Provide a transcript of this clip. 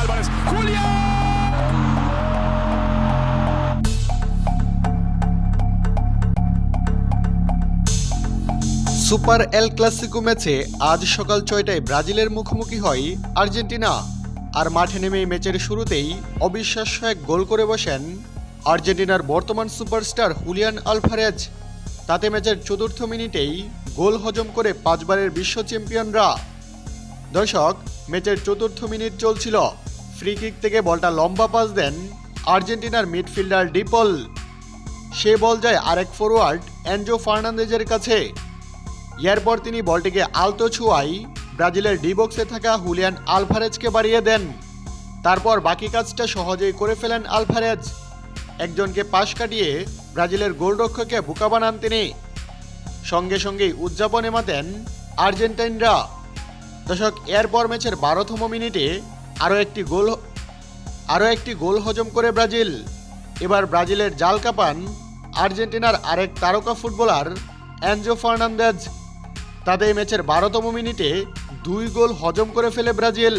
Álvarez. Julián. Super El Clasico ম্যাচে আজ সকাল ছয়টায় ব্রাজিলের মুখোমুখি হয় আর্জেন্টিনা আর মাঠে নেমে এই ম্যাচের শুরুতেই অবিশ্বাস্য এক গোল করে বসেন আর্জেন্টিনার বর্তমান সুপারস্টার হুলিয়ান আলফারেজ তাতে ম্যাচের চতুর্থ মিনিটেই গোল হজম করে পাঁচবারের বিশ্ব চ্যাম্পিয়নরা দর্শক ম্যাচের চতুর্থ মিনিট চলছিল ফ্রি কিক থেকে বলটা লম্বা পাস দেন আর্জেন্টিনার মিডফিল্ডার ডিপল। সে বল যায় আরেক ফরওয়ার্ড অ্যাঞ্জো ফার্নান্দেজের কাছে। এরপর তিনি বলটিকে আলতো ছুয়াই ব্রাজিলের ডি বক্সে থাকা হুলিয়ান আলভারেজকে বাড়িয়ে দেন। তারপর বাকি কাজটা সহজেই করে ফেলেন আলভারেজ। একজনকে পাশ কাটিয়ে ব্রাজিলের গোলরক্ষকে বোকা বানান তিনি। সঙ্গে সঙ্গেই উদযাপনে মাতেন আর্জেন্টাইনরা। দশক এরপর ম্যাচের বারোতম মিনিটে আরও একটি গোল আরও একটি গোল হজম করে ব্রাজিল। এবার ব্রাজিলের জাল কাপান আর্জেন্টিনার আরেক তারকা ফুটবলার অ্যাঞ্জো ফার্নান্দেজ। তাদের ম্যাচের বারোতম মিনিটে দুই গোল হজম করে ফেলে ব্রাজিল।